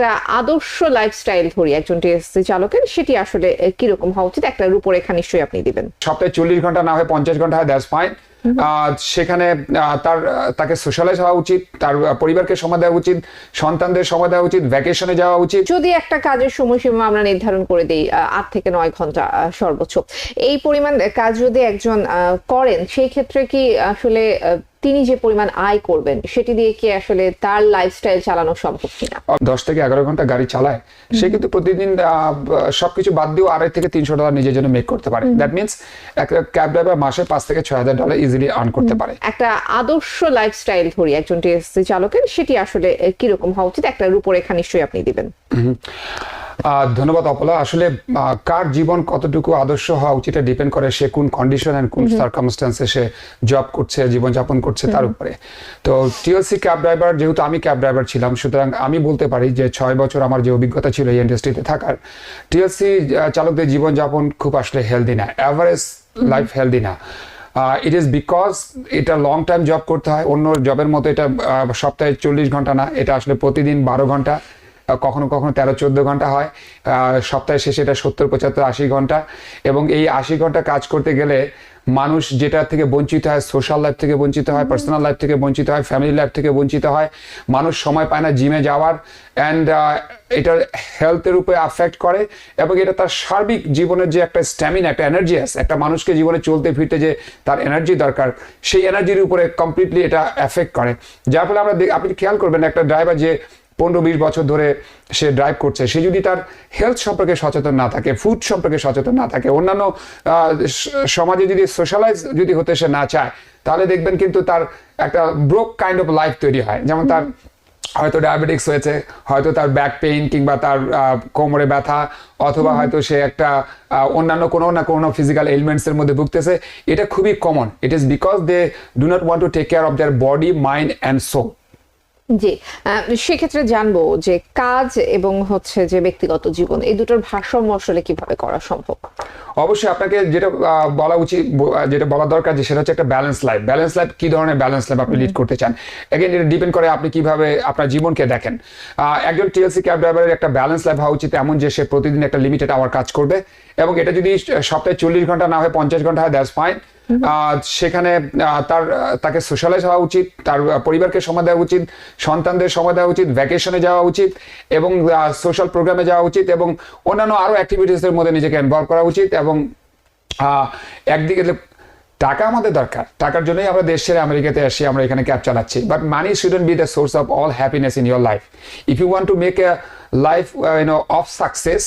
একটা আদর্শ লাইফস্টাইল ধরি একজন টিএসসি চালকের সেটি আসলে কীরকম হওয়া উচিত? একটা রূপরেখা নিশ্চয়ই আপনি দিবেন। সপ্তাহে চল্লিশ ঘণ্টা না হয় পঞ্চাশ ঘণ্টা হয় দ্যাটস ফাইন সেখানে তার তাকে সোশ্যালাইজ হওয়া উচিত তার পরিবারকে সময় দেওয়া উচিত সন্তানদের সময় দেওয়া উচিত ভ্যাকেশনে যাওয়া উচিত। যদি একটা কাজের সময়সীমা আমরা নির্ধারণ করে দিই আট থেকে নয় ঘণ্টা সর্বোচ্চ। এই পরিমাণ কাজ যদি একজন করেন সেই ক্ষেত্রে কি আসলে তিনি যে পরিমাণ আয় করবেন সেটি দিয়ে কি আসলে তার লাইফস্টাইল চালানো সম্ভব কিনা? দশ থেকে এগারো ঘণ্টা গাড়ি চালায় সে কিন্তু প্রতিদিন সবকিছু বাদ দিয়েও আড়াই থেকে তিনশো ডলার নিজের জন্য মেক করতে পারে। দ্যাট মিনস একটা ক্যাব ড্রাইভার মাসে পাঁচ থেকে ছয় হাজার ডলার ইজিলি আর্ন করতে পারে। একটা আদর্শ লাইফস্টাইল ধরি একজন টিএসসি চালকের সেটি আসলে কীরকম হওয়া উচিত? একটা রূপরেখা নিশ্চয়ই আপনি দিবেন। ধন্যবাদ অপলা। আসলে কার জীবন কতটুকু আদর্শ হওয়া উচিত ডিপেন্ড করে সে কোন কন্ডিশন এন্ড কোন সার্কামস্টান্সে সে জব করছে জীবনযাপন করছে তার উপরে। তো টিএলসি ক্যাব ড্রাইভার যেহেতু আমি ক্যাব ড্রাইভার ছিলাম সুতরাং আমি বলতে পারি যে ছয় বছর আমার যে অভিজ্ঞতা ছিল এই ইন্ডাস্ট্রিতে থাকার টিএলসি চালকদের জীবনযাপন খুব আসলে হেলদি না অ্যাভারেজ লাইফ হেলদি না। ইট ইজ বিকজ এটা লং টাইম জব করতে হয় অন্য জবের মতো এটা সপ্তাহে চল্লিশ ঘণ্টা না এটা আসলে প্রতিদিন বারো ঘণ্টা। কখনো কখনো তেরো চোদ্দ ঘণ্টা হয়। সপ্তাহের শেষে এটা সত্তর, পঁচাত্তর, আশি ঘণ্টা। এবং এই আশি ঘণ্টা কাজ করতে গেলে মানুষ যেটা থেকে বঞ্চিত হয় সোশ্যাল লাইফ থেকে বঞ্চিত হয় পার্সোনাল লাইফ থেকে বঞ্চিত হয় ফ্যামিলি লাইফ থেকে বঞ্চিত হয়, মানুষ সময় পায় না জিমে যাওয়ার। অ্যান্ড এটার হেলথের উপরে আফেক্ট করে এবং এটা তার সার্বিক জীবনের যে একটা স্ট্যামিনা একটা এনার্জি আছে, একটা মানুষকে জীবনে চলতে ফিরতে যে তার এনার্জি দরকার, সেই এনার্জির উপরে কমপ্লিটলি এটা এফেক্ট করে। যার ফলে আমরা আপনি খেয়াল করবেন একটা ড্রাইভার যে পনেরো বিশ বছর ধরে সে ড্রাইভ করছে। সে যদি তার হেলথ সম্পর্কে সচেতন না থাকে ফুড সম্পর্কে সচেতন না থাকে অন্যান্য সমাজে যদি সোশ্যালাইজ যদি হতে সে না চায় তাহলে দেখবেন কিন্তু তার একটা ব্রোক কাইন্ড অফ লাইফ তৈরি হয়। যেমন তার হয়তো ডায়াবেটিক্স হয়েছে হয়তো তার ব্যাক পেইন কিংবা তার কোমরে ব্যথা অথবা হয়তো সে একটা অন্যান্য কোনো না কোনো ফিজিক্যাল এলিমেন্টস এর মধ্যে ভুগতেছে। এটা খুবই common it is because they do not want to take care of their body mind and soul জি সেক্ষেত্রে জানব যে কাজ এবং হচ্ছে যে ব্যক্তিগত জীবন এই দুটোর ভারসাম্য আসলে কীভাবে করা সম্ভব? অবশ্যই আপনাকে যেটা বলা উচিত যেটা বলা দরকার যে সেটা হচ্ছে একটা ব্যালেন্স লাইফ ব্যালেন্স লাইফ কি ধরনের ব্যালেন্স লাইফ আপনি লিড করতে চান? এগেন এটা ডিপেন্ড করে আপনি কীভাবে আপনার জীবনকে দেখেন। একজন টিএলসি ক্যাব ড্রাইভারের একটা ব্যালেন্স লাইফ হওয়া উচিত এমন যে সে প্রতিদিন একটা লিমিটেড আওয়ার কাজ করবে এবং এটা যদি সপ্তাহে চল্লিশ ঘণ্টা না হয় পঞ্চাশ ঘণ্টা হয় দ্যাটস ফাইন সেখানে তার, তাকে সোশ্যালাইজ হওয়া উচিত, তার পরিবারকে সময় দেওয়া উচিত, সন্তানদের সময় দেওয়া উচিত ভ্যাকেশনে যাওয়া উচিত, এবং সোশ্যাল প্রোগ্রামে যাওয়া উচিত, এবং অন্যান্য আরও অ্যাক্টিভিটিসের মধ্যে নিজেকে ইনভলভ করা উচিত, এবং একদিকে টাকা আমাদের দরকার, টাকার জন্যই আমরা দেশ ছেড়ে আমেরিকাতে আসি, আমরা এখানে ক্যাব চালাচ্ছি but money shouldn't be the source of all happiness in your life if you want to make a life you know of success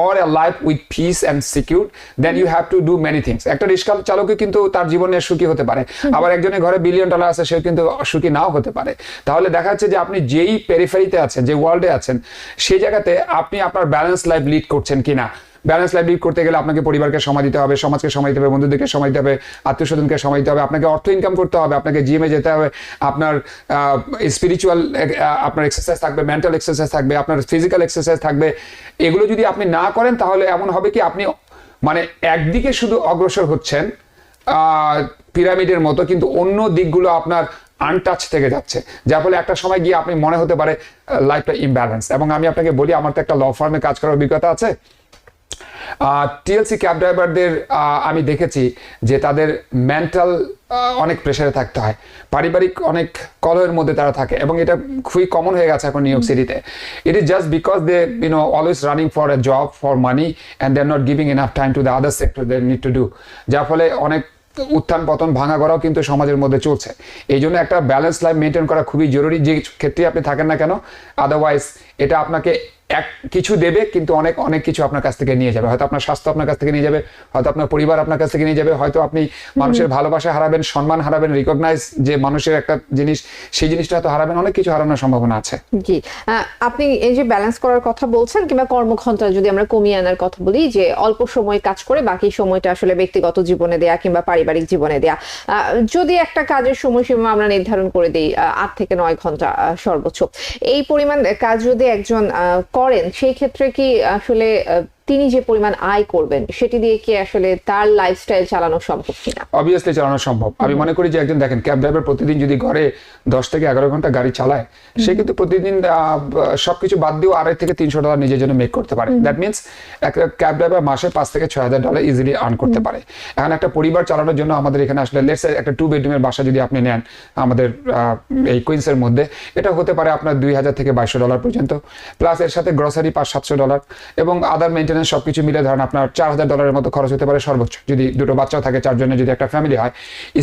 or a life with peace and secure then you have to do many things. একটা রিক্সা চালকই কিন্তু তার জীবনে সুখী হতে পারে। আবার একজনের ঘরে বিলিয়ন ডলার আছে সে কিন্তু সুখী নাও হতে পারে। তাহলে দেখা যাচ্ছে যে আপনি যেই পেরিফেরিতে আছেন যে ওয়ার্ল্ডে আছেন সেই জায়গাতে আপনি আপনার ব্যালেন্স লাইফ লিড করছেন কিনা। ব্যালেন্স লাইফ লিড করতে গেলে আপনাকে পরিবারকে সময় দিতে হবে, সমাজকে সময় দিতে হবে, বন্ধুদেরকে সময় দিতে হবে আত্মীয় স্বজনকে সময় দিতে হবে, আপনাকে অর্থ ইনকাম করতে হবে, আপনাকে জিমে যেতে হবে, আপনার স্পিরিচুয়াল আপনার এক্সারসাইজ থাকবে মেন্টাল এক্সারসাইজ থাকবে, আপনার ফিজিক্যাল এক্সারসাইজ থাকবে। এগুলো যদি আপনি না করেন, তাহলে এমন হবে কি আপনি মানে একদিকে শুধু অগ্রসর হচ্ছেন পিরামিডের মতো, কিন্তু অন্য দিকগুলো আপনার আনটাচ থেকে যাচ্ছে। যার ফলে একটা সময় গিয়ে আপনি মনে হতে পারে লাইফটা ইমব্যালেন্স এবং আমি আপনাকে বলি, আমার তো একটা ল ফার্মে কাজ করার অভিজ্ঞতা আছে। টিএলসি ক্যাব ড্রাইভারদের আমি দেখেছি যে তাদের মেন্টাল অনেক প্রেশারে থাকতে হয়। পারিবারিক অনেক কলহের মধ্যে তারা থাকে এবং এটা খুবই কমন হয়ে গেছে এখন নিউ ইয়র্ক সিটিতে it is just because they you know always running for a job for money and they are not giving enough time to the other sector they need to do যার ফলে অনেক উত্থান পতন, ভাঙা করাও কিন্তু সমাজের মধ্যে চলছে। এই জন্য একটা ব্যালেন্স লাইফ মেনটেন করা খুবই জরুরি। যে ক্ষেত্রে আপনি থাকেন না কেন আদারওয়াইজ এটা আপনাকে এক কিছু দেবে কিন্তু অনেক অনেক কিছু আপনার কাছ থেকে নিয়ে যাবে। হয়তো আপনার স্বাস্থ্য আপনার কাছ থেকে নিয়ে যাবে হয়তো আপনার পরিবার আপনার কাছ থেকে নিয়ে যাবে হয়তো আপনি মানুষের ভালোবাসা হারাবেন সম্মান হারাবেন রিকগনাইজ যে মানুষের একটা জিনিস সেই জিনিসটা হয়তো হারাবেন অনেক কিছু হারানোর সম্ভাবনা আছে। জি। আপনি এই যে ব্যালেন্স করার কথা বলছেন কিংবা কর্মক্ষমতা যদি আমরা কমিয়ে আনার কথা বলি যে অল্প সময় কাজ করে বাকি সময়টা আসলে ব্যক্তিগত জীবনে দেয়া কিংবা পারিবারিক জীবনে দেয়া আহ, যদি একটা কাজের সময়সীমা আমরা নির্ধারণ করে দিই আট থেকে নয় ঘণ্টা সর্বোচ্চ। এই পরিমাণ কাজ যদি একজন আহ, করেন সেই ক্ষেত্রে কি আসলে তিনি যে পরিমাণ আয় করবেন সেটি দিয়ে কি আসলে তার লাইফস্টাইল চালানো সম্ভব কিনা? অবভিয়াসলি চালানো সম্ভব। আমি মনে করি যে একজন দেখেন ক্যাব ড্রাইভার প্রতিদিন যদি ঘরে দশ থেকে এগারো ঘণ্টা গাড়ি চালায় সে কিন্তু প্রতিদিন সবকিছু বাদ দিয়েও আড়াই থেকে তিনশো ডলার নিজের জন্য মেক করতে পারে। দ্যাট মিনস একটা ক্যাব ড্রাইভার মাসে পাঁচ থেকে ছয় হাজার ডলার ইজিলি আর্ন করতে পারে। এখন একটা পরিবার চালানোর জন্য আমাদের এখানে আসলে লেটস একটা টু বেডরুমের বাসা যদি আপনি নেন আমাদের এই কুইন্সের মধ্যে এটা হতে পারে আপনার দুই হাজার থেকে বাইশশো ডলার পর্যন্ত। প্লাস এর সাথে গ্রসারি পাঁচ সাতশো ডলার এবং আদার মেনটেন্যান্স সবকিছু মিলে ধরেন আপনার চার হাজার ডলারের মতো খরচ হতে পারে সর্বোচ্চ। যদি দুটো বাচ্চাও থাকে চারজনের যদি একটা ফ্যামিলি হয়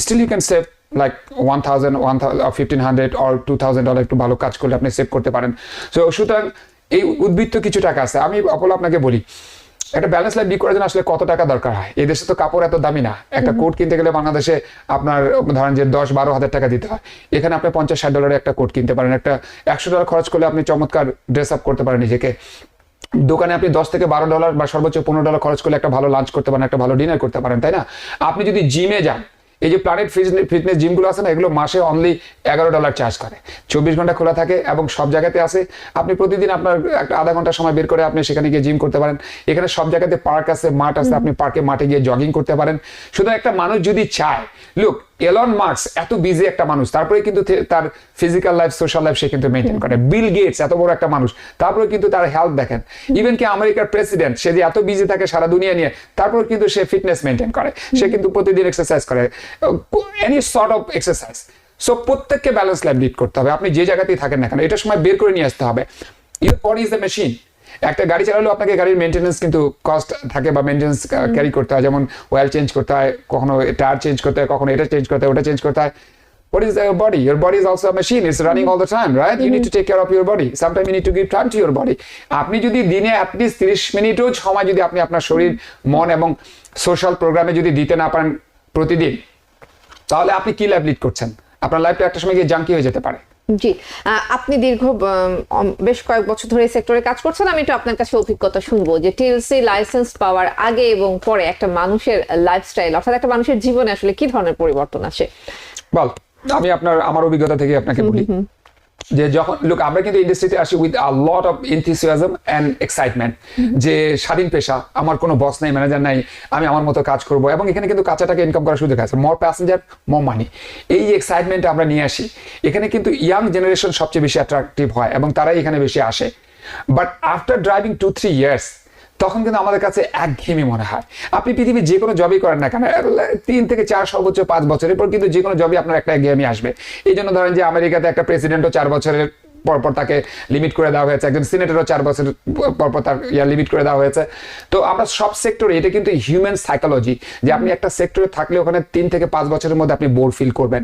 still you can save like one thousand one fifteen hundred or two thousand dollar একটু ভালো কাজ করলে আপনি সেভ করতে পারেন। সো সুতরাং এই উদ্বৃত্ত কিছু টাকা আছে। আমি অপল আপনাকে বলি একটা ব্যালেন্স লাইফ করার জন্য আসলে কত টাকা দরকার হয়? এই দেশে তো কাপড় এত দামি না। একটা কোট কিনতে গেলে বাংলাদেশে আপনার ধরেন যে দশ বারো হাজার টাকা দিতে হয়। এখানে আপনি পঞ্চাশ ষাট ডলারের একটা কোট কিনতে পারেন। একটা একশো ডলার খরচ করলে আপনি চমৎকার ড্রেস আপ করতে পারেন নিজেকে। দোকানে আপনি দশ থেকে বারো ডলার বা সর্বোচ্চ পনেরো ডলার খরচ করলে একটা ভালো লাঞ্চ করতে পারেন একটা ভালো ডিনার করতে পারেন তাই না? আপনি যদি জিমে যান এই যে প্ল্যানেট ফিটনেস জিমগুলো আছে না এগুলো মাসে অনলি এগারো ডলার চার্জ করে। চব্বিশ ঘণ্টা খোলা থাকে এবং সব জায়গাতে আছে। আপনি প্রতিদিন আপনার একটা আধা ঘণ্টা সময় বের করে আপনি সেখানে গিয়ে জিম করতে পারেন। এখানে সব জায়গাতে পার্ক আছে মাঠ আছে আপনি পার্কে মাঠে গিয়ে জগিং করতে পারেন। শুধু একটা মানুষ যদি চায় লুক এলন মার্কস এত বিজি একটা মানুষ। তারপরে কিন্তু তার ফিজিক্যাল লাইফ সোশ্যাল লাইফ সে কিন্তু মেনটেন করে। বিল গেটস এত বড় একটা মানুষ। তারপরে কিন্তু তার হেলথ দেখেন। ইভেন কি আমেরিকার প্রেসিডেন্ট সে যে এত বিজি থাকে সারা দুনিয়া নিয়ে তারপর কিন্তু সে ফিটনেস মেনটেন করে। সে কিন্তু প্রতিদিন এক্সারসাইজ করে। Any sort of exercise so প্রত্যেককে ব্যালেন্স লাইফ লিড করতে হবে। আপনি যে জায়গাতেই থাকেন না কেন এটা সময় বের করে নিয়ে আসতে হবে। Your body is the machine একটা গাড়ি চালালেও আপনাকে গাড়ির মেনটেন্যান্স কিন্তু কস্ট থাকে বা মেনটেন্যান্স ক্যারি করতে হয় যেমন অয়েল চেঞ্জ করতে হয় কখনো টায়ার চেঞ্জ করতে হয় কখনো এটা চেঞ্জ করতে হয় ওটা চেঞ্জ করতে হয় What is your body? Your body is also a machine. It's running all the time, right? You need to take care of your body. Sometimes you need to give time to your body. আপনি যদি দিনে at least তিরিশ মিনিটও সময় যদি আপনি আপনার শরীর মন এবং সোশ্যাল প্রোগ্রামে যদি দিতে না পারেন প্রতিদিন তাহলে আপনি কি লাইফ লিড করছেন আপনার লাইফটা একটা সময় গিয়ে জাঙ্কি হয়ে যেতে পারে জি। আপনি দীর্ঘ বেশ কয়েক বছর ধরে এই সেক্টরে কাজ করছেন। আমি একটু আপনার কাছে অভিজ্ঞতা শুনব যে টিএলসি লাইসেন্স পাওয়ার আগে এবং পরে একটা মানুষের লাইফস্টাইল অর্থাৎ একটা মানুষের জীবনে আসলে কি ধরনের পরিবর্তন আসে? বল আমি আপনার আমার অভিজ্ঞতা থেকে আপনাকে বলি। যে যখন লোক আমরা কিন্তু ইন্ডাস্ট্রিতে আসি with a lot of enthusiasm and excitement যে স্বাধীন পেশা আমার কোনো বস নাই ম্যানেজার নাই আমি আমার মতো কাজ করব এবং এখানে কিন্তু কাঁচা টাকা ইনকাম করার সুযোগ আছে। মোর প্যাসেঞ্জার মোর মানি এই এক্সাইটমেন্ট আমরা নিয়ে আসি। এখানে কিন্তু ইয়াং জেনারেশন সবচেয়ে বেশি অ্যাট্রাকটিভ হয় এবং তারাই এখানে বেশি আসে। But after driving two three years তখন কিন্তু আমাদের কাছে একঘেয়েমি মনে হয়। আপনি পৃথিবীর যে কোনো জবই করেন না কেন তিন থেকে চার সর্বোচ্চ পাঁচ বছরের পর কিন্তু যে কোনো জবই আপনার একটা একঘেয়েমি আসবে। এই জন্য ধরেন যে আমেরিকাতে একটা প্রেসিডেন্টও চার বছরের পরপর তাকে লিমিট করে দেওয়া হয়েছে একজন সিনেটারও চার বছর পরপর তার ইয়া লিমিট করে দেওয়া হয়েছে। তো আমরা সব সেক্টরে এটা কিন্তু হিউম্যান সাইকোলজি যে আপনি একটা সেক্টরে থাকলে ওখানে তিন থেকে পাঁচ বছরের মধ্যে আপনি বোর ফিল করবেন।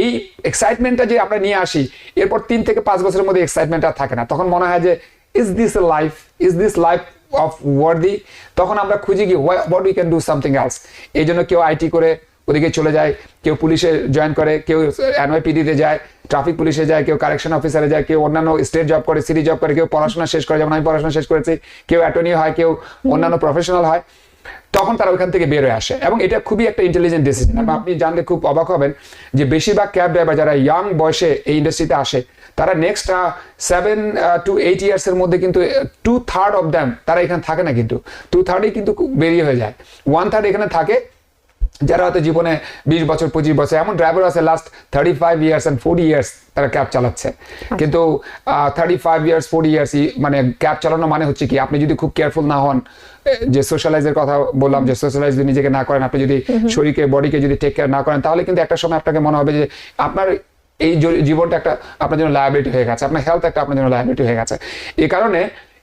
এই এক্সাইটমেন্টটা যে আমরা নিয়ে আসি এরপর তিন থেকে পাঁচ বছরের মধ্যে এক্সাইটমেন্ট আর থাকে না। তখন মনে হয় যে is this life is this life of worthy তখন আমরা খুঁজি কি what we can do something else এই জন্য কেউ আইটি করে ওদিকে চলে যায়, কেউ পুলিশে জয়েন করে, কেউ এনওয়াইপিডিতে যায় ট্রাফিক পুলিশে যায়, কেউ কারেকশন অফিসারে যায়, কেউ অন্যান্য স্টেট জব করে সিটি জব করে, কেউ পড়াশোনা শেষ করে, যেমন আমি পড়াশোনা শেষ করেছি, কেউ অ্যাটর্নি হয়, কেউ অন্যান্য প্রফেশনাল হয়। তখন তারা ওইখান থেকে বের হয়ে আসে। এবং এটা খুবই একটা ইন্টেলিজেন্ট ডিসিশন এবং আপনি জানলে খুব অবাক হবেন যে বেশিরভাগ ক্যাব ড্রাইভার যারা ইয়াং বয়সে এই ইন্ডাস্ট্রিতে আসে তারা next seven to eight years এর মধ্যে কিন্তু টু থার্ড অফ দ্যাম তারা এখানে থাকে না কিন্তু। টু থার্ডই কিন্তু বেরিয়ে হয়ে যায়। ওয়ান থার্ড এখানে থাকে যারা হয়তো জীবনে বিশ বছর পঁচিশ বছর এমন ড্রাইভার আছে last thirty five years and forty years তারা ক্যাব চালাচ্ছে। কিন্তু thirty five years forty years মানে ক্যাব চালানো মানে হচ্ছে কি আপনি যদি খুব কেয়ারফুল না হন যে সোশ্যালাইজের কথা বললাম যে সোশ্যালাইজ যদি নিজেকে না করেন আপনি যদি শরীরকে বডিকে যদি টেক কেয়ার না করেন তাহলে কিন্তু একটা সময় আপনাকে মনে হবে যে আপনার এই জীবনটা একটা আপনার জন্য লায়াবিলিটি হয়ে গেছে আপনার হেলথ একটা আপনার জন্য লায়াবিলিটি হয়ে গেছে। এই কারণে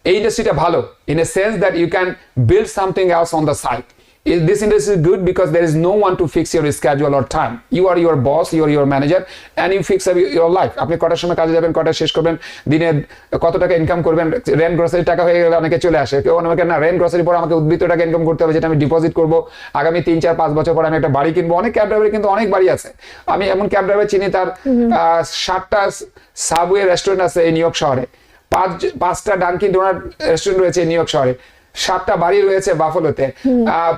এই ইন্ডাস্ট্রিটা ভালো in a sense that you can build something else on the side this industry is good? Because there is no one to fix your schedule or time. You are your boss, you are your manager, and you fix your- your life. আপনি কটার সময় কাজে যাবেন কটায় শেষ করবেন দিনে কত টাকা ইনকাম করবেন? রেন্ট গ্রসারি টাকা হয়ে গেলে অনেকে চলে আসে। কেউ আমাকে না রেন্ট গ্রসারি পর আমাকে উদ্বৃত্ত টাকা ইনকাম করতে হবে যেটা আমি ডিপোজিট করব। আগামী তিন চার পাঁচ বছর পর আমি একটা বাড়ি কিনবো। অনেক ক্যাব ড্রাইভার কিন্তু অনেক বাড়ি আছে। আমি এমন ক্যাব ড্রাইভার চিনি তার ষাটটা সাবওয়ে রেস্টুরেন্ট আছে এই নিউ ইয়র্ক শহরে। পাঁচ পাঁচটা ডানকিন ডোনার রেস্টুরেন্ট রয়েছে নিউ ইয়র্ক শহরে। সাতটা বাড়ি রয়েছে বাফলোতে।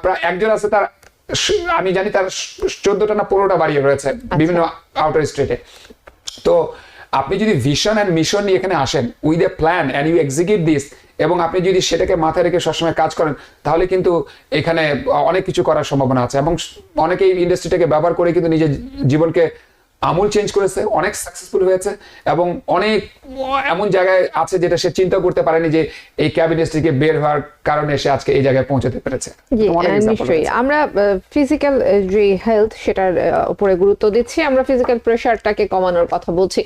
প্রায় একজন আছে তার আমি জানি তার চোদ্দটা না পনেরোটা বাড়ি রয়েছে বিভিন্ন আউটার স্টেটে তো আপনি যদি ভিশন অ্যান্ড মিশন নিয়ে এখানে আসেন with a plan and you execute this এবং আপনি যদি সেটাকে মাথায় রেখে সবসময় কাজ করেন তাহলে কিন্তু এখানে অনেক কিছু করার সম্ভাবনা আছে। এবং অনেকেই ইন্ডাস্ট্রিটাকে ব্যবহার করে কিন্তু নিজের জীবনকে আমূল চেঞ্জ করেছে অনেক সাকসেসফুল হয়েছে এবং অনেক এমন জায়গায় আছে যেটা সে চিন্তা করতে পারেনি যে এই ক্যাব ইন্ডাস্ট্রিকে বের হওয়ার কারণে সে আজকে এই জায়গায় পৌঁছাতে পেরেছে। নিশ্চয়ই। আমরা ফিজিক্যাল যে হেলথ সেটার উপরে গুরুত্ব দিচ্ছি আমরা ফিজিক্যাল প্রেশারটাকে কমানোর কথা বলছি।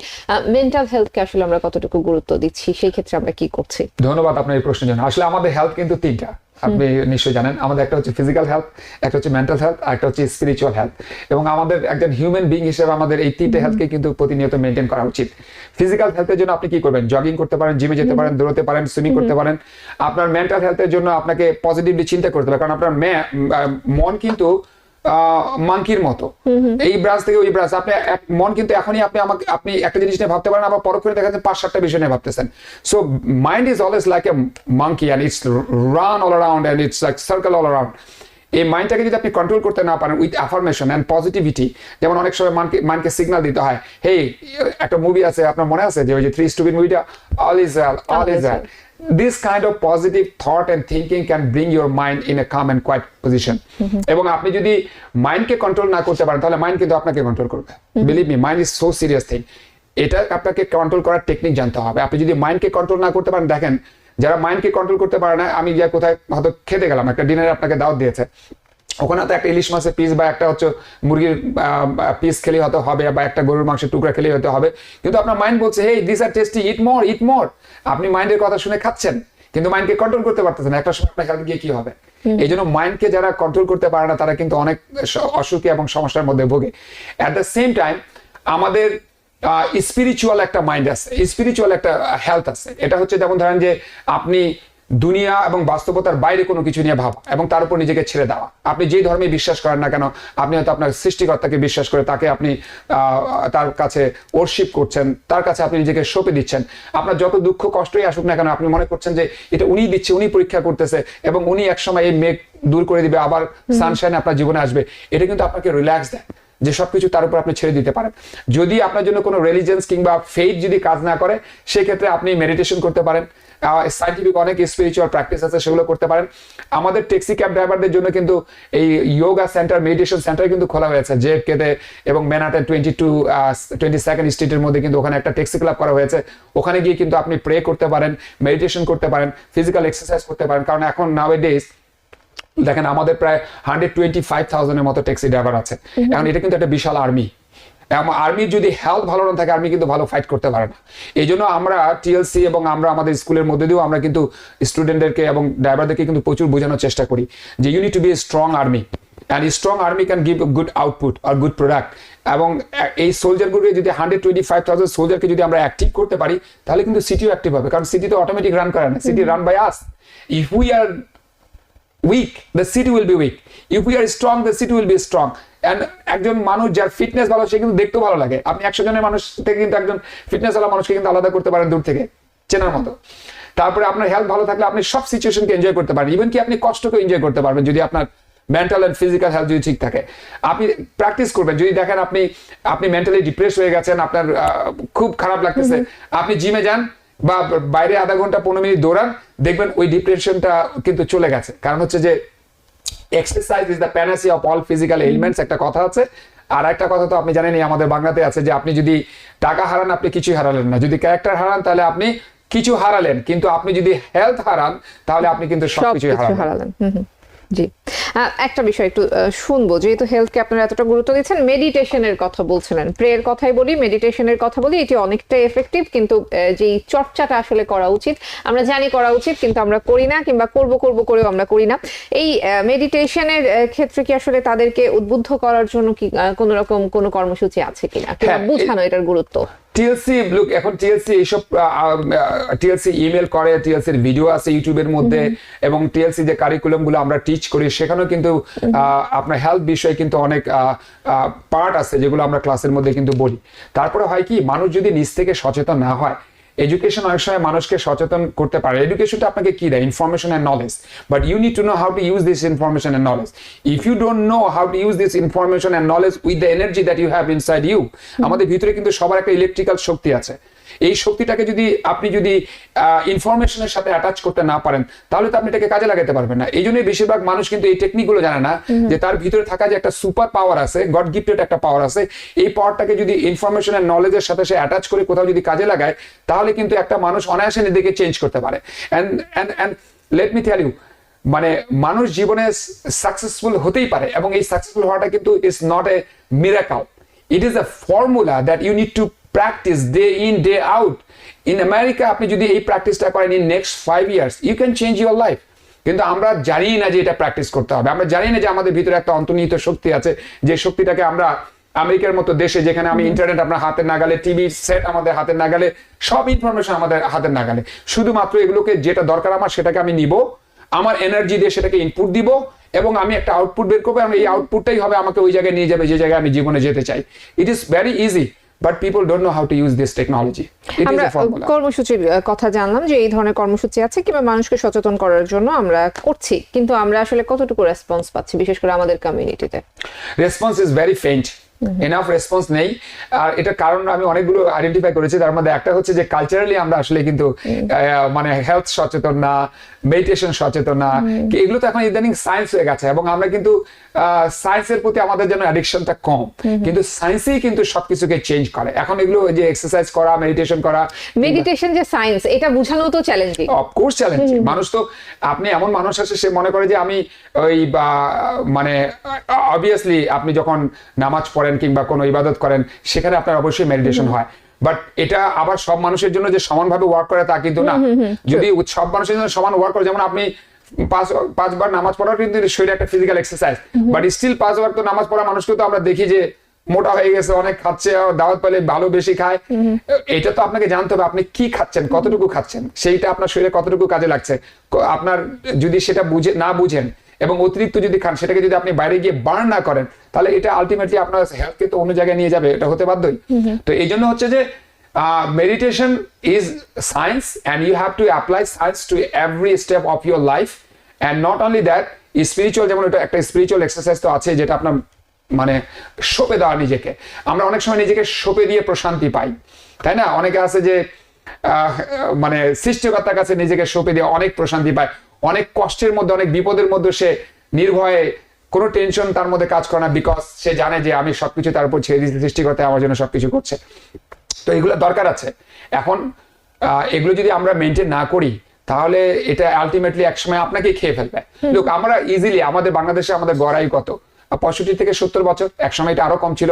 মেন্টাল হেলথকে আসলে আমরা কতটুকু গুরুত্ব দিচ্ছি সেই ক্ষেত্রে আমরা কি করছি? ধন্যবাদ আপনার এই প্রশ্নের জন্য। আসলে আমাদের হেলথ কিন্তু তিনটা। আপনি নিশ্চয়ই জানেন আমাদের একটা হচ্ছে ফিজিক্যাল হেলথ একটা হচ্ছে মেন্টাল হেলথ আর একটা হচ্ছে স্পিরিচুয়াল হেলথ এবং আমাদের একজন হিউম্যান বিং হিসেবে আমাদের এই তিনটে হেলথকে কিন্তু প্রতিনিয়ত মেনটেন করা উচিত। ফিজিক্যাল হেলথের জন্য আপনি কি করবেন? জগিং করতে পারেন জিমে যেতে পারেন দৌড়তে পারেন সুইমিং করতে পারেন। আপনার মেন্টাল হেলথের জন্য আপনাকে পজিটিভলি চিন্তা করতে হবে কারণ আপনার মন কিন্তু মাংকির মতো। এই ব্রাঞ্চ থেকে ওই ব্রাঞ্চ আপনি মন কিন্তু এখনই আপনি আমাকে আপনি একটা জিনিস নিয়ে ভাবতে পারেন আবার পরক্ষণে দেখা যাচ্ছে পাঁচ সাতটা বিষয় নিয়ে ভাবতেছেন। So mind is always like a monkey and it's run all around and it's like circle all around এই মাইন্ডটাকে যদি আপনি কন্ট্রোল করতে না পারেন উইথ অ্যাফার্মেশন অ্যান্ড পজিটিভিটি যেমন অনেক সময় মানকে মাইন্ডকে সিগন্যাল দিতে হয় হেই একটা মুভি আছে আপনার মনে আছে যে ওই যে থ্রি স্টুপিড মুভিটা all is well all is well this kind of positive thought and thinking can bring your mind in a calm and quiet position. এবং আপনি যদি মাইন্ডকে কন্ট্রোল না করতে পারেন তাহলে মাইন্ড কিন্তু আপনাকে কন্ট্রোল করবে। Believe me mind is so serious thing এটা আপনাকে কন্ট্রোল করার টেকনিক জানতে হবে। আপনি যদি মাইন্ডকে কন্ট্রোল না করতে পারেন দেখেন যারা মাইন্ডকে কন্ট্রোল করতে পারে না আমি যা কোথায় হয়তো খেতে গেলাম একটা ডিনারে আপনাকে দাওয়াত দিয়েছে। ওখানে তো একটা ইলিশ মাছের পিস বা একটা হচ্ছে মুরগির পিস খেলে হতে হবে বা একটা গরুর মাংসের টুকরা খেলে হতে হবে। কিন্তু আপনার মাইন্ড বলছে হেই দিস আর টেস্টি ইট মোর ইট মোর আপনি মাইন্ডের কথা শুনে খাচ্ছেন কিন্তু মাইন্ডকে কন্ট্রোল করতে পারতেছেন না। একটা সময় আপনার হেলথ গিয়ে কি হবে? এই জন্য মাইন্ডকে যারা কন্ট্রোল করতে পারে না তারা কিন্তু অনেক অসুখে এবং সমস্যার মধ্যে ভোগে। অ্যাট দ্য সেম টাইম আমাদের স্পিরিচুয়াল একটা মাইন্ড আছে স্পিরিচুয়াল একটা হেলথ আছে। এটা হচ্ছে যেমন ধরেন যে আপনি দুনিয়া এবং বাস্তবতার বাইরে কোনো কিছু নিয়ে ভাবা এবং তার উপর নিজেকে ছেড়ে দেওয়া। আপনি যে ধর্মে বিশ্বাস করেন না কেন আপনি হয়তো আপনার সৃষ্টিকর্তাকে বিশ্বাস করে তাকে আপনি তার কাছে ওরশিপ করছেন তার কাছে আপনি নিজেকে সঁপে দিচ্ছেন। আপনার যত দুঃখ কষ্টই আসুক না কেন আপনি মনে করছেন যে এটা উনি দিচ্ছে উনি পরীক্ষা করতেছে এবং উনি একসময় এই মেঘ দূর করে দিবে আবার সানশাইন আপনার জীবনে আসবে। এটা কিন্তু আপনাকে রিল্যাক্স দেয়। যে সবকিছু তার উপর আপনি ছেড়ে দিতে পারেন। যদি আপনার জন্য কোনো রিলিজেন্স কিংবা ফেইথ যদি কাজ না করে, সেক্ষেত্রে আপনি মেডিটেশন করতে পারেন। সাইন্টিফিক অনেক স্পিরিচুয়াল প্র্যাকটিস আছে, সেগুলো করতে পারেন। আমাদের ট্যাক্সি ক্যাব ড্রাইভারদের জন্য কিন্তু এই যোগা সেন্টার মেডিটেশন সেন্টার কিন্তু খোলা হয়েছে জে কেতে এবং Manhattan twenty two twenty second স্ট্রিটের মধ্যে কিন্তু ওখানে একটা ট্যাক্সি ক্লাব করা হয়েছে। ওখানে গিয়ে কিন্তু আপনি প্রে করতে পারেন মেডিটেশন করতে পারেন ফিজিক্যাল এক্সারসাইজ করতে পারেন। কারণ এখন নাও ডেজ দেখেন আমাদের প্রায় হান্ড্রেড টোয়েন্টি ফাইভ থাউজেন্ডের মতো ট্যাক্সি ড্রাইভার আছে। এখন এটা কিন্তু একটা বিশাল আর্মি আর্মির যদি হেলথ ভালো না থাকে আর্মি কিন্তু ভালো ফাইট করতে পারে না। এই জন্য আমরা টিএলসি এবং আমরা আমাদের স্কুলের মধ্যে দিয়েও আমরা কিন্তু স্টুডেন্টদেরকে এবং ড্রাইভারদেরকে কিন্তু প্রচুর বোঝানোর চেষ্টা করি যে unit to be a strong army and strong army can give good output R good product এবং এই সোলজারগুলোকে যদি হান্ড্রেড টোয়েন্টি ফাইভ থাউজেন্ড সোলজারকে যদি আমরা অ্যাক্টিভ করতে পারি তাহলে কিন্তু সিটিও অ্যাক্টিভ হবে। কারণ সিটি তো অটোমেটিক রান করে না। City run by us if we are weak the city will be weak if we are strong the city will be strong and একজন মানুষ যার ফিটনেস ভালো সে কিন্তু দেখতেও ভালো লাগে। আপনি একশো জনের মানুষ থেকে কিন্তু একজন ফিটনেস ওয়ালা মানুষকে কিন্তু আলাদা করতে পারেন দূর থেকে চেনার মতো। তারপরে আপনার হেলথ ভালো থাকলে আপনি সব সিচুয়েশনকে এনজয় করতে পারেন। ইভেন কি আপনি কষ্টকে এনজয় করতে পারবেন যদি আপনার মেন্টাল অ্যান্ড ফিজিক্যাল হেলথ যদি ঠিক থাকে। আপনি প্র্যাকটিস করবেন। যদি দেখেন আপনি আপনি মেন্টালি ডিপ্রেস হয়ে গেছেন আপনার খুব খারাপ লাগতেছে। আপনি জিমে যান বা বাইরে আধা ঘণ্টা পনেরো মিনিট দৌড়ান দেখবেন ওই ডিপ্রেশনটা কিন্তু চলে গেছে। কারণ হচ্ছে যে exercise is the panacea of all physical elements একটা কথা আছে। আর একটা কথা তো আপনি জানেনই আমাদের বাংলাতে আছে যে আপনি যদি টাকা হারান আপনি কিছুই হারালেন না। যদি ক্যারেক্টার হারান তাহলে আপনি কিছু হারালেন। কিন্তু আপনি যদি হেলথ হারান তাহলে আপনি কিন্তু সবকিছু হারালেন। জি। একটা বিষয় একটু শুনব। যেহেতু হেলথকে আপনারা এতটা গুরুত্ব দিচ্ছেন মেডিটেশনের কথা বলছিলেন। প্রেয়ের কথাই বলি মেডিটেশনের কথা বলি এটি অনেকটা এফেক্টিভ কিন্তু যেই চর্চাটা আসলে করা উচিত আমরা জানি করা উচিত কিন্তু আমরা করি না কিংবা করব করব করেও আমরা করি না। এই মেডিটেশনের ক্ষেত্রে কি আসলে তাদেরকে উদ্বুদ্ধ করার জন্য কি কোনো রকম কোনো কর্মসূচি আছে কিনা? কিংবা হ্যাঁ, বোঝানো এটার গুরুত্ব? টিএলসি লুক এখন টিএলসি এইসব টিএলসি ইমেল করে টিএলসি এর ভিডিও আছে ইউটিউবের মধ্যে এবং টিএলসি যে কারিকুলামগুলো আমরা টিচ করি সেখানেও কিন্তু আপনার হেলথ বিষয়ে কিন্তু অনেক পার্ট আছে যেগুলো আমরা ক্লাসের মধ্যে কিন্তু বলি। তারপরে হয় কি মানুষ যদি নিজ থেকে সচেতন না হয় এডুকেশন অনেক সময় মানুষকে সচেতন করতে পারে। এডুকেশনটা আপনাকে কি দেয়? Information and knowledge but you need to know how to use this information and knowledge if you don't know how to use this information and knowledge with the energy that you have inside you আমাদের ভিতরে কিন্তু সবার একটা electrical শক্তি আছে। এই শক্তিটাকে যদি আপনি যদি ইনফরমেশনের সাথে অ্যাটাচ করতে না পারেন তাহলে তো আপনি এটাকে কাজে লাগাতে পারবেন না। এই জন্যই বেশিরভাগ মানুষ কিন্তু এই টেকনিকগুলো জানে না যে তার ভিতরে থাকা যে একটা সুপার পাওয়ার আছে গড গিফটেড একটা পাওয়ার আছে এই পাওয়ারটাকে যদি ইনফরমেশন এন্ড নলেজের সাথে সে অ্যাটাচ করে কোথাও যদি কাজে লাগায় তাহলে কিন্তু একটা মানুষ অনায়াসে নিজেকে চেঞ্জ করতে পারে। And and and let me tell you মানে মানুষ জীবনে সাকসেসফুল হতেই পারে এবং এই সাকসেসফুল হওয়াটা কিন্তু is not a miracle it is a formula that you need to practice day in day out in America আপনি যদি এই প্র্যাকটিসটা করেন in next five years you can change your life কিন্তু আমরা জানি না যে এটা প্র্যাকটিস করতে হবে। আমরা জানি না যে আমাদের ভিতরে একটা অন্তর্নিহিত শক্তি আছে, যে শক্তিটাকে আমরা আমেরিকার মতো দেশে, যেখানে আমি ইন্টারনেট আপনার হাতের নাগালে টিভি সেট আমাদের হাতের নাগালে, সব ইনফরমেশন আমাদের হাতের নাগালে। শুধুমাত্র এগুলোকে যেটা দরকার আমার, সেটাকে আমি নিব, আমার এনার্জি দিয়ে সেটাকে ইনপুট দিব, এবং আমি একটা আউটপুট বের করব, এবং এই আউটপুটটাই হবে আমাকে ওই জায়গায় নিয়ে যাবে, যে জায়গায় আমি জীবনে যেতে চাই। It is very easy but people don't know how to use this technology আমরা কর্মসূচির কথা জানলাম যে এই ধরনের কর্মসূচি আছে কিংবা মানুষকে সচেতন করার জন্য আমরা করছি। কিন্তু আমরা আসলে কতটুকু রেসপন্স পাচ্ছি বিশেষ করে আমাদের কমিউনিটিতে response is very faint enough response নেই। আর এটার কারণ আমি অনেকগুলো আইডেন্টিফাই করেছি তার মধ্যে একটা হচ্ছে যে কালচারালি আমরা আসলে কিন্তু মানে হেলথ সচেতন না মেডিটেশন সচেতন না। এগুলো তো এখন ইদানিং সায়েন্স হয়ে গেছে এবং আমরা কিন্তু সায়েন্সের প্রতি আমাদের জন্য অ্যাডিকশনটা কম। কিন্তু সায়েন্সই কিন্তু সবকিছুকে চেঞ্জ করে। এখন এগুলো যে এক্সারসাইজ করা মেডিটেশন করা মেডিটেশন যে সায়েন্স এটা বোঝানো তো চ্যালেঞ্জিং অফকোর্স চ্যালেঞ্জ মানুষ তো আপনি এমন মানুষ আছে সে মনে করে যে আমি ওই মানে অবভিয়াসলি আপনি যখন নামাজ পড়েন কিংবা কোনো ইবাদত করেন সেখানে আপনার অবশ্যই মেডিটেশন হয়। বাট এটা আবার সব মানুষের জন্য যে সমানভাবে ওয়ার্ক করে তা কিন্তু না। যদি সব মানুষের জন্য সমান ওয়ার্ক করে যেমন আপনি পাঁচ পাঁচবার নামাজ পড়ার কিন্তু শরীরে একটা ফিজিক্যাল এক্সারসাইজ বাট স্টিল নামাজ পড়া মানুষকে তো আমরা দেখি যে মোটা হয়ে গেছে অনেক খাচ্ছে দাওয়াত পেলে ভালো বেশি খায়। এটা তো আপনাকে জানতে হবে আপনি কি খাচ্ছেন কতটুকু খাচ্ছেন? সেইটা আপনার শরীরে কতটুকু কাজে লাগছে? আপনার যদি সেটা বুঝে না বুঝেন এবং অতিরিক্ত যদি খান সেটাকে যদি আপনি বাইরে গিয়ে বার্ন না করেন তাহলে এটা আলটিমেটলি আপনার হেলথকে তো অন্য জায়গায় নিয়ে যাবে এটা হতে বাধ্যই। তো এই জন্য হচ্ছে যে meditation is science and you have to apply science to every step of your life and not only that spiritual যেমন এটা একটা স্পিরিচুয়াল এক্সারসাইজ তো আছে যেটা আপনার মানে সঁপে দেওয়া নিজেকে। আমরা অনেক সময় নিজেকে সঁপে দিয়ে প্রশান্তি পাই। তাই না? অনেকে আছে যে আহ, মানে সৃষ্টিকর্তার কাছে নিজেকে সঁপে দিয়ে অনেক প্রশান্তি পায়। অনেক কষ্টের মধ্যে অনেক বিপদের মধ্যে সে নির্ভয়ে কোনো টেনশন তার মধ্যে কাজ করে না বিকজ সে জানে যে আমি সবকিছু তার উপর ছেড়ে সৃষ্টি সৃষ্টিকর্তা আমার জন্য সবকিছু করছে। তো এগুলো দরকার আছে। এখন আহ, এগুলো যদি আমরা মেনটেন না করি তাহলে এটা আলটিমেটলি একসময় আপনাকে খেয়ে ফেলবে। লোক আমরা ইজিলি আমাদের বাংলাদেশে আমাদের গড়াই কত? পঁয়ষট্টি থেকে সত্তর বছর। এক সময় এটা আরও কম ছিল।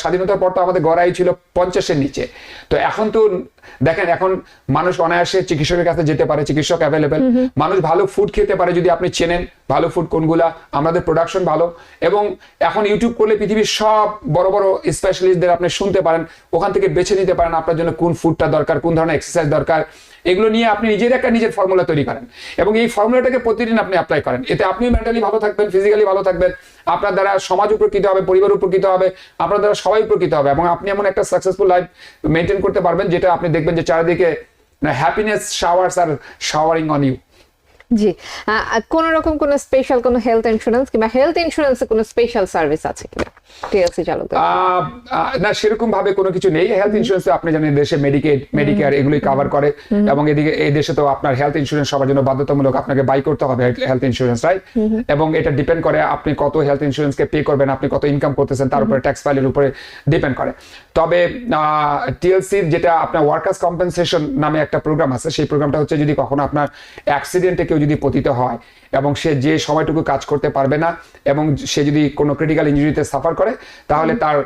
স্বাধীনতার পর তো আমাদের গড়াই ছিল পঞ্চাশের নিচে। তো এখন তো দেখেন এখন মানুষ অনায়াসে চিকিৎসকের কাছে যেতে পারে চিকিৎসক অ্যাভেলেবেল মানুষ ভালো ফুড খেতে পারে যদি আপনি চেনেন ভালো ফুড কোনগুলা। আমাদের প্রোডাকশন ভালো। এবং এখন ইউটিউব করলে পৃথিবীর সব বড় বড় স্পেশালিস্টদের আপনি শুনতে পারেন। ওখান থেকে বেছে নিতে পারেন আপনার জন্য কোন ফুডটা দরকার কোন ধরনের এক্সারসাইজ দরকার। এগুলো নিয়ে আপনি নিজের একটা নিজের ফর্মুলা তৈরি করেন। এবং এই ফর্মুলাটাকে প্রতিদিন আপনি অ্যাপ্লাই করেন। এতে আপনি মেন্টালি ভালো থাকবেন ফিজিক্যালি ভালো থাকবেন। আপনার দ্বারা সমাজ উপকৃত হবে, পরিবার উপকৃত হবে, আপনার দ্বারা সবাই উপকৃত হবে। এবং আপনি এমন একটা সাকসেসফুল লাইফ মেনটেন করতে পারবেন, যেটা আপনি দেখবেন যে চারিদিকে happiness showers are showering on you জি। কোন রকম কোন স্পেশাল কোন হেলথ ইন্স্যুরেন্স কিংবা হেলথ ইন্স্যুরেন্সে কোনো স্পেশাল সার্ভিস আছে কিনা? টিএলসি আহ, না সেরকম ভাবে কোনো কিছু নেই। হেলথ ইন্স্যুরেন্স আপনি জানেন দেশে মেডিকেড মেডিকেয়ার এগুলোই কভার করে। এবং এদিকে এই দেশে তো আপনার হেলথ ইন্স্যুরেন্স সবার জন্য বাধ্যতামূলক আপনাকে বাই করতে হবে হেলথ ইন্স্যুরেন্স রাইট এবং এটা ডিপেন্ড করে আপনি কত হেলথ ইন্স্যুরেন্সকে পে করবেন আপনি কত ইনকাম করতেছেন তার উপরে ট্যাক্স ফাইলের উপরে ডিপেন্ড করে। তবে টিএলসির যেটা আপনার ওয়ার্কার্স কম্পেনসেশন নামে একটা প্রোগ্রাম আছে সেই প্রোগ্রামটা হচ্ছে যদি কখনো আপনার অ্যাক্সিডেন্টে কেউ যদি পতিত হয় এবং সে যে সময়টুকু কাজ করতে পারবে না এবং সে যদি কোনো ক্রিটিক্যাল ইঞ্জুরিতে সাফার করে তাহলে তার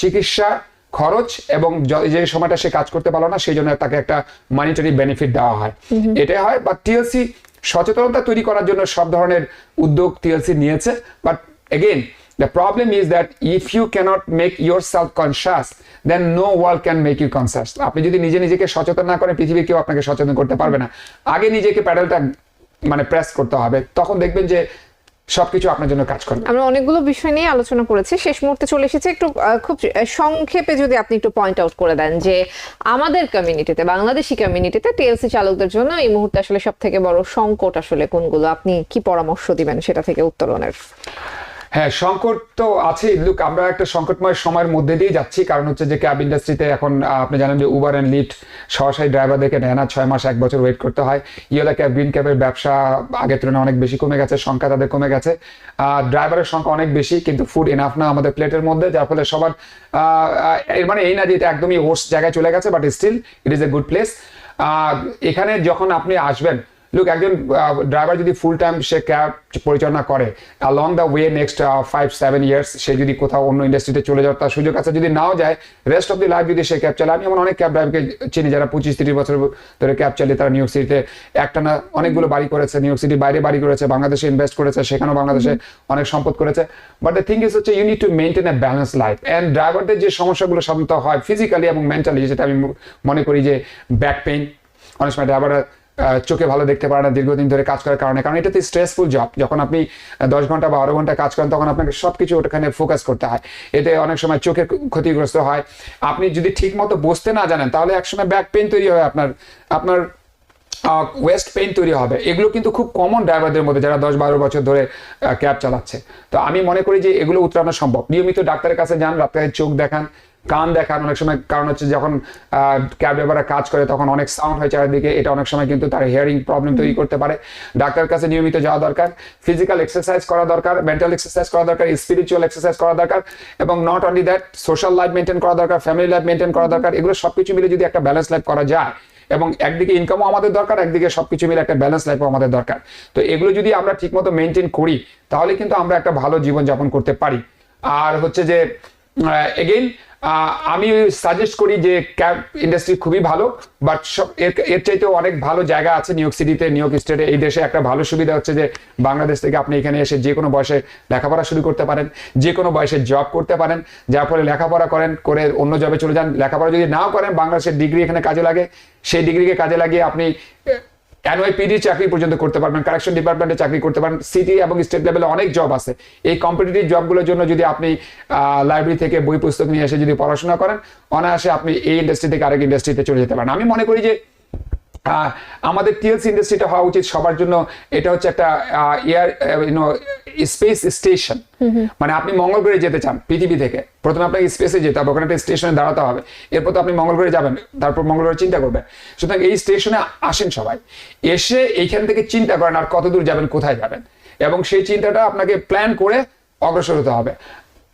চিকিৎসা খরচ এবং যে সময়টা সে কাজ করতে পারল না সেই জন্য তাকে একটা মানিটারি বেনিফিট দেওয়া হয়। এটাই হয় বা টিএলসি সচেতনতা তৈরি করার জন্য সব ধরনের উদ্যোগ টিএলসি নিয়েছে। But again The problem is that if you cannot make yourself conscious, then no world can make you conscious. আপনি যদি নিজে নিজেকে সচেতন না করেন পৃথিবী কেউ আপনাকে সচেতন করতে পারবে না। আগে নিজেকে প্যাডেলটা মানে প্রেস করতে হবে। তখন দেখবেন যে সবকিছু আপনার জন্য কাজ করবে। আমরা অনেকগুলো বিষয় নিয়ে আলোচনা করেছি। শেষ মুহূর্তে চলে এসেছে একটু খুব সংক্ষেপে যদি আপনি একটু পয়েন্ট আউট করে দেন যে আমাদের কমিউনিটিতে বাংলাদেশি কমিউনিটিতে টিএলসি চালকদের জন্য এই মুহূর্তে আসলে সব থেকে বড় সংকট আসলে কোনগুলো? আপনি কি পরামর্শ দিবেন সেটা থেকে উত্তরণের? হ্যাঁ সংকট তো আছেই। লুক আমরা একটা সংকটময় সময়ের মধ্যে দিয়ে যাচ্ছি। কারণ হচ্ছে যে ক্যাব ইন্ডাস্ট্রিতে এখন আপনি জানেন যে উবার অ্যান্ড লিফট সহসাই ড্রাইভারদেরকে নেয় না। ছয় মাস, এক বছর ওয়েট করতে হয়। ইয়েলা ক্যাব গ্রিন ক্যাবের ব্যবসা আগের তুলনায় অনেক বেশি কমে গেছে, সংখ্যা তাদের কমে গেছে। ড্রাইভারের সংখ্যা অনেক বেশি, কিন্তু ফুড এনাফ না আমাদের প্লেটের মধ্যে, যার ফলে সবার এর মানে এই না যে এটা একদমই ওর্স জায়গায় চলে গেছে but still it is a good place এখানে যখন আপনি আসবেন লুক একজন ড্রাইভার যদি ফুল টাইম সে ক্যাব পরিচালনা করে along the way next five seven years সে যদি কোথাও অন্য ইন্ডাস্ট্রিতে চলে যাওয়ার তার সুযোগ আছে। যদি নাও যায় রেস্ট অফ দি লাইফ যদি সে ক্যাব চালায় আমি এমন অনেক ক্যাব ড্রাইভারকে চিনি যারা পঁচিশ তিরিশ বছর ধরে ক্যাব চালিয়ে তারা নিউ ইয়র্ক সিটিতে একটানা অনেকগুলো বাড়ি করেছে নিউ ইয়র্ক সিটি বাইরে বাড়ি করেছে বাংলাদেশে ইনভেস্ট করেছে সেখানেও বাংলাদেশে অনেক সম্পদ করেছে। বাট দ্য থিং ইজ হচ্ছে you need to maintain a balance life and ড্রাইভারদের যে সমস্যাগুলো সাধারণত হয় ফিজিক্যালি এবং মেন্টালি যেটা আমি মনে করি যে ব্যাক পেইন অনেক সময় ড্রাইভাররা চোখে ভালো দেখতে পারে না, দীর্ঘদিন ধরে কাজ করার কারণে। কারণ এটা তো স্ট্রেসফুল জব যখন আপনি দশ ঘণ্টা বা বারো ঘণ্টা কাজ করেন, তখন আপনাকে সবকিছু ওখানে ফোকাস করতে হয়। এতে অনেক সময় চোখের ক্ষতিগ্রস্ত হয়। আপনি যদি ঠিক মতো বসতে না জানেন, তাহলে একসময় ব্যাক পেন তৈরি হয় আপনার আপনার ওয়েস্ট পেইন তৈরি হবে। এগুলো কিন্তু খুব কমন ড্রাইভারদের মধ্যে যারা দশ বারো বছর ধরে ক্যাব চালাচ্ছে। তো আমি মনে করি যে এগুলো উত্তরানো সম্ভব। নিয়মিত ডাক্তারের কাছে যান ডাক্তারের চোখ দেখান কান দেখান অনেক সময় কারণ হচ্ছে যখন ক্যাব ড্রাইভাররা কাজ করে তখন অনেক সাউন্ড হয় চারিদিকে, এটা অনেক সময় কিন্তু তার হিয়ারিং প্রবলেম তৈরি করতে পারে। ডাক্তারের কাছে নিয়মিত যাওয়া দরকার ফিজিক্যাল এক্সারসাইজ করা দরকার মেন্টাল এক্সারসাইজ করা দরকার স্পিরিচুয়াল এক্সারসাইজ করা দরকার, এবং not only that social life maintain করা দরকার ফ্যামিলি লাইফ মেনটেন করা দরকার, এগুলো সবকিছু মিলে যদি একটা ব্যালেন্স লাইফ করা যায়, এবং একদিকে ইনকামও আমাদের দরকার, একদিকে সবকিছু মিলে একটা ব্যালেন্স লাইফও আমাদের দরকার। তো এগুলো যদি আমরা ঠিকমতো মেনটেন করি, তাহলে কিন্তু আমরা একটা ভালো জীবন যাপন করতে পারি। আর হচ্ছে যে এগেইন আমি সাজেস্ট করি যে ক্যাব ইন্ডাস্ট্রি খুবই ভালো বাট এর চাইতেও অনেক ভালো জায়গা আছে নিউ ইয়র্ক সিটিতে নিউ ইয়র্ক স্টেটে এই দেশে একটা ভালো সুবিধা হচ্ছে যে বাংলাদেশ থেকে আপনি এখানে এসে যে কোনো বয়সে লেখাপড়া শুরু করতে পারেন, যে কোনো বয়সে জব করতে পারেন, যার ফলে লেখাপড়া করেন, করে অন্য জবে চলে যান। লেখাপড়া যদি নাও করেন, বাংলাদেশের ডিগ্রি এখানে কাজে লাগে, সেই ডিগ্রিকে কাজে লাগিয়ে আপনি এনওয়াইপিডি চাকরি পর্যন্ত করতে পারবেন কারেকশন ডিপার্টমেন্টে চাকরি করতে পারেন সিটি এবং স্টেট লেভেলে অনেক জব আছে। এই কম্পিটিটিভ জবগুলোর জন্য যদি আপনি লাইব্রেরি থেকে বই পুস্তক নিয়ে এসে যদি পড়াশোনা করেন, অনায়াসে আপনি এই ইন্ডাস্ট্রি থেকে আরেক ইন্ডাস্ট্রিতে চলে যেতে পারেন। আমি মনে করি যে আমাদের টিএলসি ইন্ডাস্ট্রিটা হওয়া উচিত সবার জন্য। এটা হচ্ছে একটা এয়ার ইউনো স্পেস স্টেশন মানে আপনি মঙ্গল গ্রহে যেতে চান পৃথিবী থেকে। প্রথমে আপনাকে স্পেসে যেতে হবে ওখানে একটা স্টেশনে দাঁড়াতে হবে। এরপর তো আপনি মঙ্গল গ্রহে যাবেন তারপর মঙ্গল গ্রহে চিন্তা করবেন। সুতরাং এই স্টেশনে আসেন সবাই। এসে এইখান থেকে চিন্তা করেন আর কত দূর যাবেন কোথায় যাবেন। এবং সেই চিন্তাটা আপনাকে প্ল্যান করে অগ্রসর হতে হবে।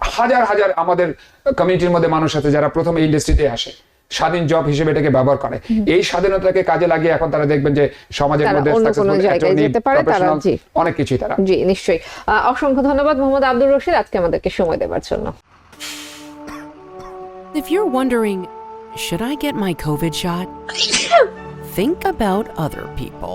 হাজার হাজার আমাদের কমিউনিটির মধ্যে মানুষ আছে যারা প্রথম ইন্ডাস্ট্রিতে আসে। স্বাধীন জব হিসেবে এটাকে ব্যবহার করে এই স্বাধীনতাকে কাজে লাগিয়ে এখন তারা দেখবেন যে সমাজের মধ্যে। অনেক কিছুই তারা জি নিশ্চয়ই আহ, অসংখ্য ধন্যবাদ মোহাম্মদ আব্দুর রশিদ আজকে আমাদেরকে সময় দেওয়ার জন্য If you're wondering, should I get my COVID shot? Think about other people.